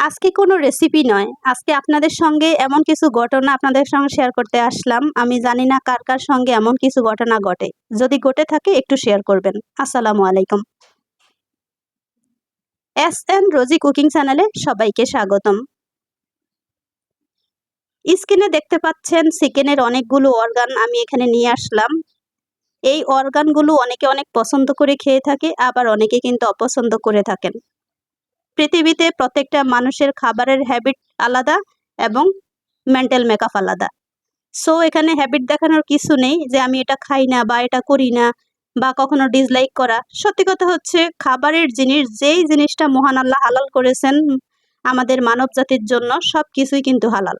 আজকে কোনো রেসিপি নয়। আজকে আপনাদের সঙ্গে এমন কিছু ঘটনা আপনাদের সঙ্গে শেয়ার করতে আসলাম। আমি জানি না কার কার সঙ্গে এমন কিছু ঘটনা ঘটে। যদি ঘটে থাকে, একটু শেয়ার করবেন। আসসালামু আলাইকুম। এস এন রোজি কুকিং চ্যানেলে সবাইকে স্বাগতম। স্ক্রিনে দেখতে পাচ্ছেন, চিকেনের অনেকগুলো অর্গান আমি এখানে নিয়ে আসলাম। এই অর্গানগুলো অনেকে অনেক পছন্দ করে খেয়ে থাকে, আবার অনেকে কিন্তু অপছন্দ করে থাকেন। পৃথিবীতে প্রত্যেকটা মানুষের খাবারের হ্যাবিট আলাদা এবং মেন্টাল মেকআপ আলাদা। সো এখানে হ্যাবিট দেখানোর কিছু নেই যে আমি এটা খাই না বা এটা করি না বা কখনো ডিসলাইক করা। সত্যি কথা হচ্ছে খাবারের জিনিস, যেই জিনিসটা মহান আল্লাহ হালাল করেছেন আমাদের মানব জাতির জন্য সব কিছুই কিন্তু হালাল।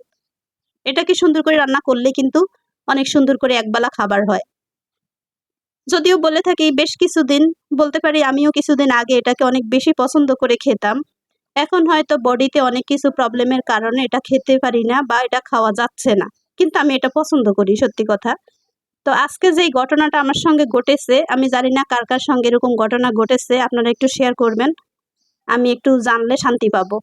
এটাকে সুন্দর করে রান্না করলে কিন্তু অনেক সুন্দর করে একবেলা খাবার হয়। যদিও বলে থাকি বেশ কিছুদিন, বলতে পারি আমিও কিছুদিন আগে এটাকে অনেক বেশি পছন্দ করে খেতাম। এখন হয়তো বডিতে অনেক কিছু প্রবলেমের কারণে এটা খেতে পারি না বা এটা খাওয়া যাচ্ছে না। কিন্তু আমি এটা পছন্দ করি, সত্যি কথা। তো আজকে যেই ঘটনাটা আমার সঙ্গে ঘটেছে, আমি জানি না কার কার সঙ্গে এরকম ঘটনা ঘটেছে, আপনারা একটু শেয়ার করবেন। আমি একটু জানলে শান্তি পাবো।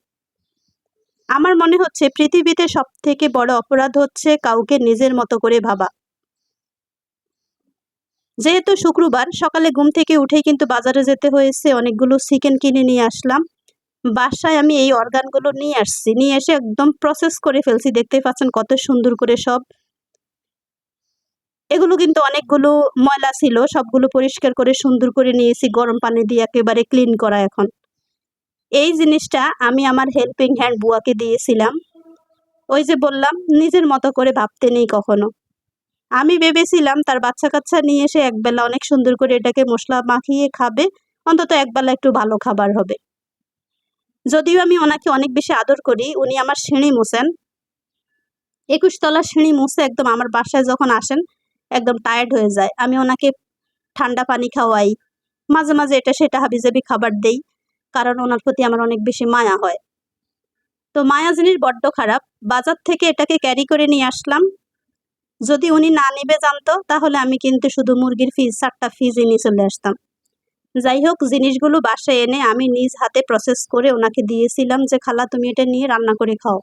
আমার মনে হচ্ছে পৃথিবীতে সব থেকে বড় অপরাধ হচ্ছে কাউকে নিজের মতো করে ভাবা। যেহেতু শুক্রবার সকালে ঘুম থেকে উঠেই কিন্তু বাজারে যেতে হয়েছে, অনেকগুলো চিকেন কিনে নিয়ে আসলাম। বাসায় আমি এই অর্গানগুলো নিয়ে আসছি। নিয়ে এসে একদম প্রসেস করে ফেলছি। দেখতেই পাচ্ছেন কত সুন্দর করে সব। এগুলো কিন্তু অনেকগুলো ময়লা ছিল। সবগুলো পরিষ্কার করে সুন্দর করে নিয়েছি। গরম পানি দিয়ে একেবারে ক্লিন করা এখন। এই জিনিসটা আমি আমার হেল্পিং হ্যান্ড বুয়াকে দিয়েছিলাম। ওই যে বললাম, নিজের মতো করে ভাবতে নেই কখনো। আমি ভেবেছিলাম তার বাচ্চা কাচ্চা নিয়ে এসে একবেলা অনেক সুন্দর করে এটাকে মশলা মাখিয়ে খাবে। অন্তত একবেলা একটু ভালো খাবার হবে। যদিও আমি ওনাকে অনেক বেশি আদর করি, উনি আমার সিঁড়ি মুছেন। একুশ তলা সিঁড়ি মুছে একদম আমার বাসায় যখন আসেন, একদম টায়ার্ড হয়ে যায়। আমি ওনাকে ঠান্ডা পানি খাওয়াই, মাঝে মাঝে এটা সেটা হাবিজাবি খাবার দেই, কারণ ওনার প্রতি আমার অনেক বেশি মায়া হয়। তো মায়া জিনিস বড্ড খারাপ। বাজার থেকে এটাকে ক্যারি করে নিয়ে আসলাম। যদি উনি না নিবে জানতো, তাহলে আমি কিন্তু শুধু মুরগির ফিজ চারটা ফিজ নিয়ে চলে আসতাম। যাই হোক জিনিসগুলো বাসায় এনে আমি নিজ হাতে প্রসেস করে ওনাকে দিয়েছিলাম যে, খালা, তুমি এটা নিয়ে রান্না করে খাও।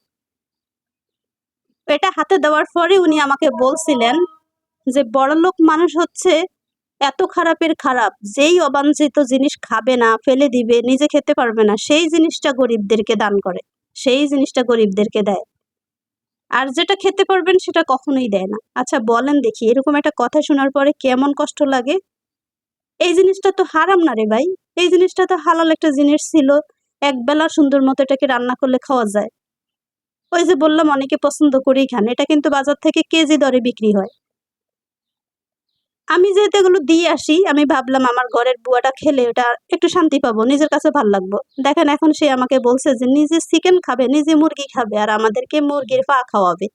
এটা হাতে দেওয়ার পরে উনি আমাকে বলছিলেন যে, বড়লোক মানুষ হচ্ছে এত খারাপের খারাপ। যেই অবাঞ্ছিত জিনিস খাবে না, ফেলে দিবে, নিজে খেতে পারবে না, সেই জিনিসটা গরিবদেরকে দান করে, সেই জিনিসটা গরিবদেরকে দেয়। আর যেটা খেতে পারবেন সেটা কখনোই দেয় না। আচ্ছা বলেন দেখি, এরকম একটা কথা শোনার পরে কেমন কষ্ট লাগে? এই জিনিসটা তো হারাম না রে ভাই। এই জিনিসটা তো হালাল একটা জিনিস ছিল। একবেলা সুন্দর মতো এটাকে রান্না করলে খাওয়া যায়। ওই যে বললাম, অনেকে পছন্দ করেই খান। এটা কিন্তু বাজার থেকে কেজি দরে বিক্রি হয়। আমি যেহেতু এগুলো দিয়ে আসি, আমি ভাবলাম আমার ঘরের বুয়াটা খেলে ওটা একটু শান্তি পাবো, নিজের কাছে ভালো লাগবো। দেখেন, এখন সে আমাকে বলছে যে, নিজে চিকেন খাবে, নিজে মুরগি খাবে, আর আমাদেরকে মুরগির পা খাওয়াবে।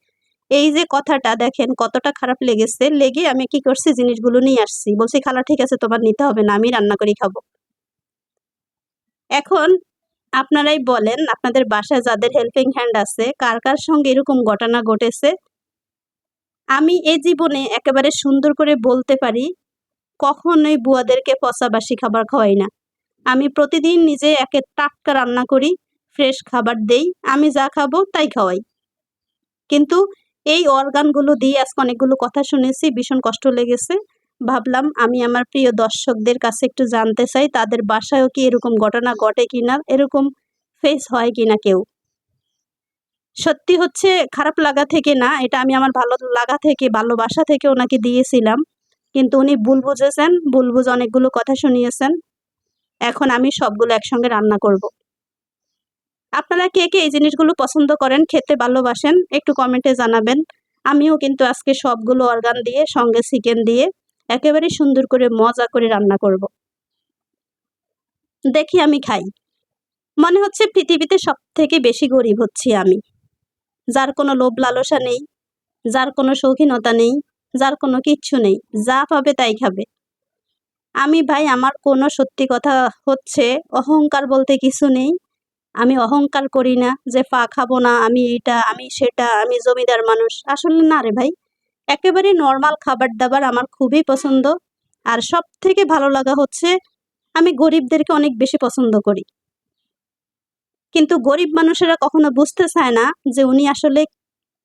এই যে কথাটা দেখেন, কতটা খারাপ লেগেছে, লেগে আমি কি করছি, জিনিসগুলো নিয়ে আসছি। বলছি, খালা, ঠিক আছে, তোমার নিতে হবে না, আমি রান্না করি খাব। এখন আপনারাই বলেন, আপনাদের বাসায় যাদের হেল্পিং হ্যান্ড আছে, কার কার সঙ্গে এরকম ঘটনা ঘটেছে? আমি এ জীবনে একেবারে সুন্দর করে বলতে পারি, কখনোই বুয়াদেরকে পচাবাসি খাবার খাওয়াই না। আমি প্রতিদিন নিজে একে টাটকা রান্না করি ফ্রেশ খাবার দেই, আমি যা খাব তাই খাওয়াই। কিন্তু এই অর্গানগুলো দিয়ে আজকে অনেকগুলো কথা শুনেছি, ভীষণ কষ্ট লেগেছে। ভাবলাম আমি আমার প্রিয় দর্শকদের কাছে একটু জানতে চাই, তাদের বাসায়ও কি এরকম ঘটনা ঘটে কিনা? এরকম ফেস হয় কিনা কেউ? সত্যি হচ্ছে খারাপ লাগা থেকে না, এটা আমি আমার ভালো লাগা থেকে ভালোবাসা থেকে ওনাকে দিয়েছিলাম। কিন্তু উনি ভুল বুঝেছেন, ভুল বুঝে অনেকগুলো কথা শুনিয়েছেন। এখন আমি সবগুলো একসঙ্গে রান্না করব। আপনারা কে কে এই জিনিসগুলো পছন্দ করেন, খেতে ভালোবাসেন, একটু কমেন্টে জানাবেন। আমিও কিন্তু আজকে সবগুলো অর্গান দিয়ে, সঙ্গে চিকেন দিয়ে, একেবারে সুন্দর করে মজা করে রান্না করব। দেখি আমি খাই। মনে হচ্ছে পৃথিবীতে সব থেকে বেশি গরিব হচ্ছি আমি। যার কোনো লোভ লালসা নেই, যার কোনো শৌখিনতা নেই, যার কোনো কিচ্ছু নেই, যা পাবে তাই খাবে। আমি ভাই, আমার কোনো সত্যি কথা হচ্ছে, অহংকার বলতে কিছু নেই। আমি অহংকার করি না যে পা খাব না, আমি এটা আমি সেটা, আমি জমিদার মানুষ। আসলে না রে ভাই। একেবারে নর্মাল খাবার দাবার আমার খুবই পছন্দ। আর সব থেকে ভালো লাগা হচ্ছে, আমি গরিবদেরকে অনেক বেশি পছন্দ করি। কিন্তু গরিব মানুষেরা কখনো বুঝতে চায় না যে উনি আসলে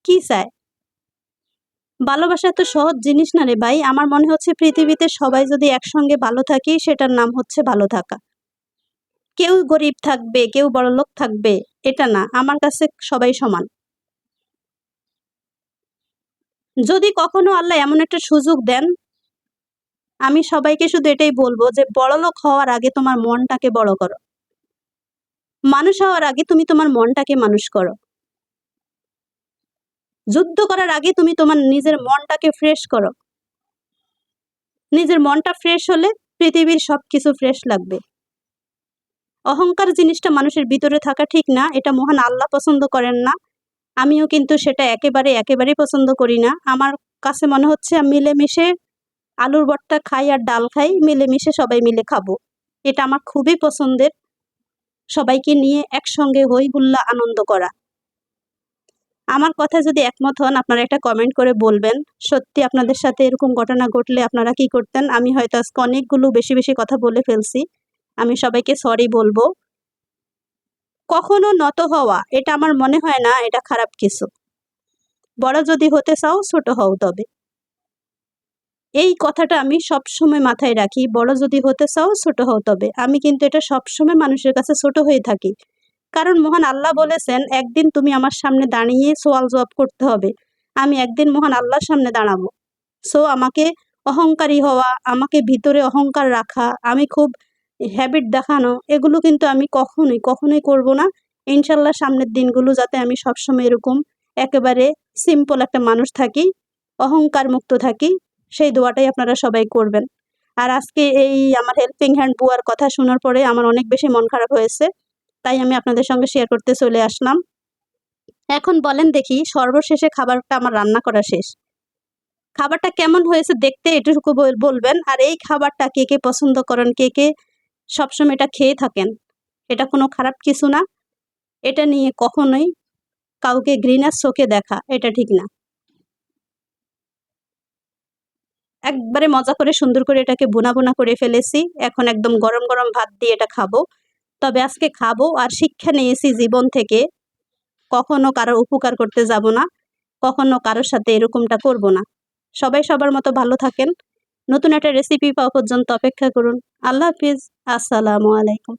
কি চায়। ভালোবাসা এত সহজ জিনিস না রে ভাই। আমার মনে হচ্ছে পৃথিবীতে সবাই যদি একসঙ্গে ভালো থাকি, সেটার নাম হচ্ছে ভালো থাকা। কেউ গরিব থাকবে, কেউ বড়লোক থাকবে, এটা না, আমার কাছে সবাই সমান। যদি কখনো আল্লাহ এমন একটা সুযোগ দেন, আমি সবাইকে শুধু এটাই বলব যে বড়লোক হওয়ার আগে তোমার মনটাকে বড় করো। মানুষ হওয়ার আগে তুমি তোমার মনটাকে মানুষ করো। যুদ্ধ করার আগে তুমি তোমার নিজের মনটাকে ফ্রেশ করো। নিজের মনটা ফ্রেশ হলে পৃথিবীর সব কিছু ফ্রেশ লাগবে। অহংকার জিনিসটা মানুষের ভিতরে থাকা ঠিক না, এটা মহান আল্লাহ পছন্দ করেন না। আমিও কিন্তু সেটা একেবারে, একেবারেই পছন্দ করি না। আমার কাছে মনে হচ্ছে মিলেমিশে আলুর ভর্তা খাই আর ডাল খাই, মিলেমিশে সবাই মিলে খাব। এটা আমার খুবই পছন্দের। সবাইকে নিয়ে একসঙ্গে হই হুল্লা আনন্দ করা। আমার কথা যদি একমত হন, আপনারা একটা কমেন্ট করে বলবেন, সত্যি আপনাদের সাথে এরকম ঘটনা ঘটলে আপনারা কি করতেন? আমি হয়তো আজকে অনেকগুলো বেশি বেশি কথা বলে ফেলছি। আমি সবাইকে সরি বলব। কখনো নত হওয়া, এটা আমার মনে হয় না, এটা খারাপ কিছু। বড় যদি হতে চাও, ছোট হও তবে। এই কথাটা আমি সব সময় মাথায় রাখি, বড় যদি হতে চাও, ছোট হও তবে। আমি কিন্তু এটা সব সময় মানুষের কাছে ছোট হয়ে থাকি। কারণ মহান আল্লাহ বলেছেন, একদিন তুমি আমার সামনে দাঁড়িয়ে সোয়াল জবাব করতে হবে। আমি একদিন মহান আল্লাহর সামনে দাঁড়াবো। সো আমাকে অহংকারী হওয়া, আমাকে ভিতরে অহংকার রাখা, আমি খুব হ্যাবিট দেখানো, এগুলো কিন্তু আমি কখনোই কখনোই করব না। ইনশাল্লাহ সামনের দিনগুলো যাতে আমি সবসময় এরকম একেবারে সিম্পল একটা মানুষ থাকি অহংকার মুক্ত থাকি, সেই দোয়াটাই আপনারা সবাই করবেন। আর আজকে এই আমার হেল্পিং হ্যান্ড বুয়ার কথা শোনার পরে আমার অনেক বেশি মন খারাপ হয়েছে, তাই আমি আপনাদের সঙ্গে শেয়ার করতে চলে আসলাম। এখন বলেন দেখি, সর্বশেষে খাবারটা আমার রান্না করা শেষ। খাবারটা কেমন হয়েছে দেখতে এটুকু বলবেন, আর এই খাবারটা কে কে পছন্দ করেন, কে কে সবসময় এটা খেয়ে থাকেন। এটা কোনো খারাপ কিছু না। এটা নিয়ে কখনোই কাউকে গ্রিনার চোখে দেখা, এটা ঠিক না। একবারে মজা করে, সুন্দর করে এটাকে বোনা বোনা করে ফেলেছি। এখন একদম গরম গরম ভাত দিয়ে এটা খাব। তবে আজকে খাব আর শিক্ষা নিয়েছি জীবন থেকে। কখনো কারও উপকার করতে যাব না। কখনো কারোর সাথে এরকমটা করব না। সবাই সবার মতো ভালো থাকেন। নতুন একটা রেসিপি পাওয়া পর্যন্ত অপেক্ষা করুন। আল্লাহ হাফিজ। আসসালামু আলাইকুম।